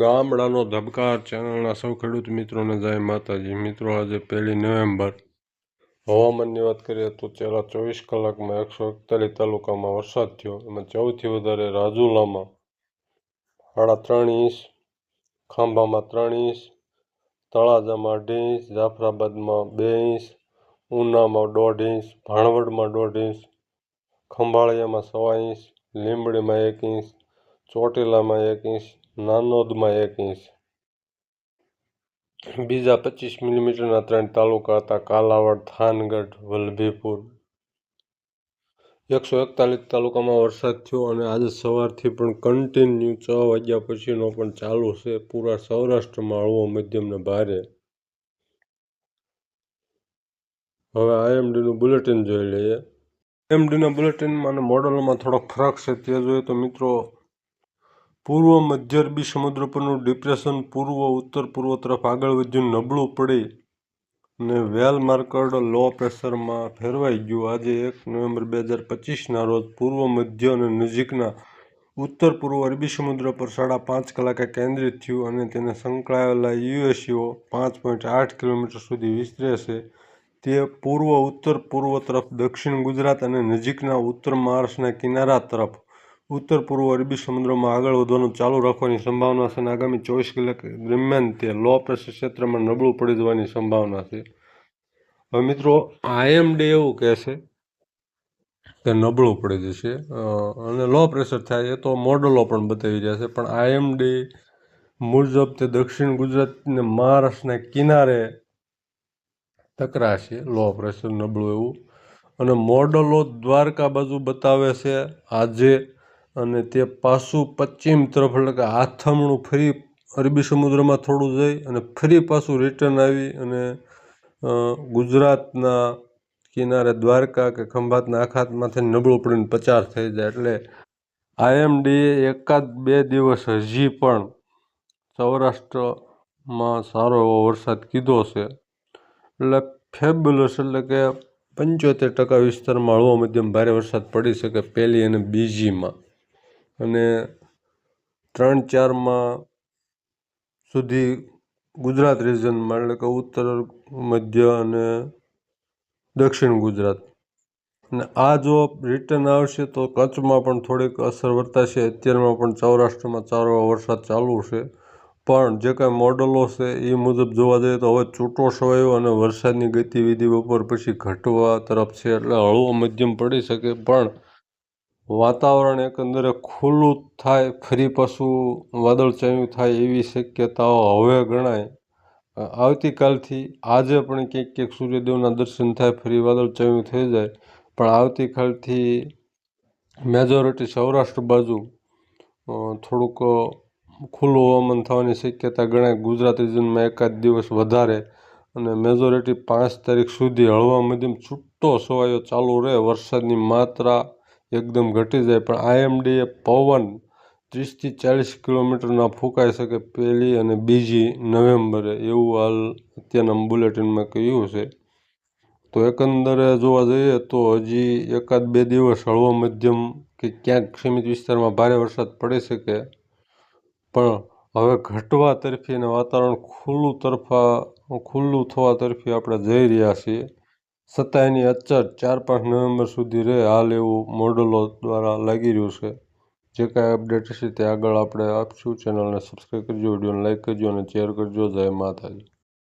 ગામડાનો ધબકાર ચેનલના સૌ ખેડૂત મિત્રોને જય માતાજી. મિત્રો, આજે પહેલી નવેમ્બર. હવામાનની વાત કરીએ તો છેલ્લા ચોવીસ કલાકમાં એકસો એકતાલીસ તાલુકામાં વરસાદ થયો એમાં સૌથી વધારે રાજુલામાં સાડા ત્રણ ઇંચ, ખાંભામાં ત્રણ ઇંચ, તળાજામાં અઢી ઇંચ, જાફરાબાદમાં બે ઇંચ, ઉનામાં દોઢ ઇંચ, ભાણવડમાં દોઢ ઇંચ, ખંભાળિયામાં સવા ઇંચ, લીંબડીમાં એક ઇંચ, ચોટીલામાં એક ઇંચ નાનોદમાં એક ઇંચ. બીજા પચીસ મિલીમીટરના ત્રણ તાલુકા હતા. કાલાવડ, થાનગઢ, વલભીપુર. એકસો એકતાલીસ તાલુકામાં વરસાદ થયો અને આજે સવારથી પણ કન્ટિન્યુ છ વાગ્યા પછીનો પણ ચાલુ છે. પૂરા સૌરાષ્ટ્રમાં હળવો મધ્યમને ભારે. હવે આઈએમડીનું બુલેટિન જોઈ લઈએ. એમડીના બુલેટિનમાં અને મોડલમાં થોડોક ફરક છે તે જોઈએ તો મિત્રો પૂર્વ મધ્ય અરબી સમુદ્ર પરનું ડિપ્રેશન પૂર્વ ઉત્તર પૂર્વ તરફ આગળ વધ્યું, નબળું પડી અને વેલ માર્કર્ડ લો પ્રેશરમાં ફેરવાઈ ગયું. આજે એક નવેમ્બર બે હજાર પચીસના રોજ પૂર્વ મધ્ય અને નજીકના ઉત્તર પૂર્વ અરબી સમુદ્ર પર સાડા પાંચ કલાકે કેન્દ્રિત થયું અને તેને સંકળાયેલા યુએસસીઓ પાંચ પોઈન્ટ આઠ કિલોમીટર સુધી વિસ્તરે છે તે પૂર્વ ઉત્તર પૂર્વ તરફ દક્ષિણ ગુજરાત અને નજીકના ઉત્તર મહારાષ્ટ્રના કિનારા તરફ ઉત્તર પૂર્વ અરબી સમુદ્રમાં આગળ વધવાનું ચાલુ રાખવાની સંભાવના છે અને આગામી ચોવીસ કલાક દરમિયાન તે લો પ્રેશર ક્ષેત્રમાં નબળું પડી જવાની સંભાવના છે. હવે મિત્રો આઈએમડી એવું કહે છે કે નબળું પડી જશે. અને લો પ્રેશર થાય એ તો મોડલો પણ બતાવી રહ્યા છે. પણ આઈએમડી મુજબ તે દક્ષિણ ગુજરાત ને મહારાષ્ટ્રના કિનારે ટકરાશે. લો પ્રેશર નબળું એવું. અને મોડલો દ્વારકા બાજુ બતાવે છે. આજે અને તે પાછું પશ્ચિમ તરફ એટલે કે આથમણું ફરી અરબી સમુદ્રમાં થોડું જઈ અને ફરી પાછું રિટર્ન આવી અને ગુજરાતના કિનારે દ્વારકા કે ખંભાતના આખાતમાંથી નબળું પડીને પચાર થઈ જાય. એટલે આઈએમડીએ એકાદ બે દિવસ હજી પણ સૌરાષ્ટ્રમાં સારો એવો વરસાદ કીધો છે. એટલે ફેબ્યુલસ એટલે કે પંચોતેર ટકા વિસ્તારમાં હળવો મધ્યમ ભારે વરસાદ પડી શકે પહેલી અને બીજીમાં. અને ત્રણ ચારમાં સુધી ગુજરાત રિજનમાં એટલે કે ઉત્તર, મધ્ય અને દક્ષિણ ગુજરાત. અને આ જો રિટર્ન આવશે તો કચ્છમાં પણ થોડીક અસર વર્તાશે. અત્યારમાં પણ સૌરાષ્ટ્રમાં ચારો વરસાદ ચાલુ છે. પણ જે કાંઈ મોડલો છે એ મુજબ જોવા જઈએ તો હવે છૂટો છવાયો અને વરસાદની ગતિવિધિ બપોર પછી ઘટવા તરફ છે. એટલે હળવો મધ્યમ પડી શકે, પણ વાતાવરણ એકંદરે ખુલ્લું થાય, ફરી પાછું વાદળછાયું થાય એવી શક્યતાઓ હવે ગણાય. આવતીકાલથી આજે પણ ક્યાંક ક્યાંક સૂર્યદેવના દર્શન થાય, ફરી વાદળછાયું થઈ જાય. પણ આવતીકાલથી મેજોરિટી સૌરાષ્ટ્ર બાજુ થોડુંક ખુલ્લું હવામાન થવાની શક્યતા ગણાય. ગુજરાત રિજનમાં એકાદ દિવસ વધારે અને મેજોરિટી પાંચ તારીખ સુધી હળવા મધ્યમ છૂટો સવાયો ચાલુ રહે. વરસાદની માત્રા એકદમ ઘટી જાય. પણ આઈએમડીએ પવન ત્રીસથી ચાલીસ કિલોમીટરના ફૂંકાઈ શકે પહેલી અને બીજી નવેમ્બરે એવું હાલ અત્યારના બુલેટિનમાં કહ્યું છે. તો એકંદરે જોવા જઈએ તો હજી એકાદ બે દિવસ હળવો મધ્યમ કે ક્યાંક સીમિત વિસ્તારમાં ભારે વરસાદ પડી શકે. પણ હવે ઘટવા તરફી અને વાતાવરણ ખુલ્લું તરફા, ખુલ્લું થવા તરફી આપણે જઈ રહ્યા છીએ. છતાં એની ચાર પાંચ નવેમ્બર સુધી રહે હાલ એવું મોડલો દ્વારા લાગી રહ્યું છે. જે કાંઈ અપડેટ હશે તે આગળ આપણે આપશું ચેનલને સબસ્ક્રાઈબ કરજો, વિડીયોને લાઇક કરજો અને શેર કરજો. જય માતાજી.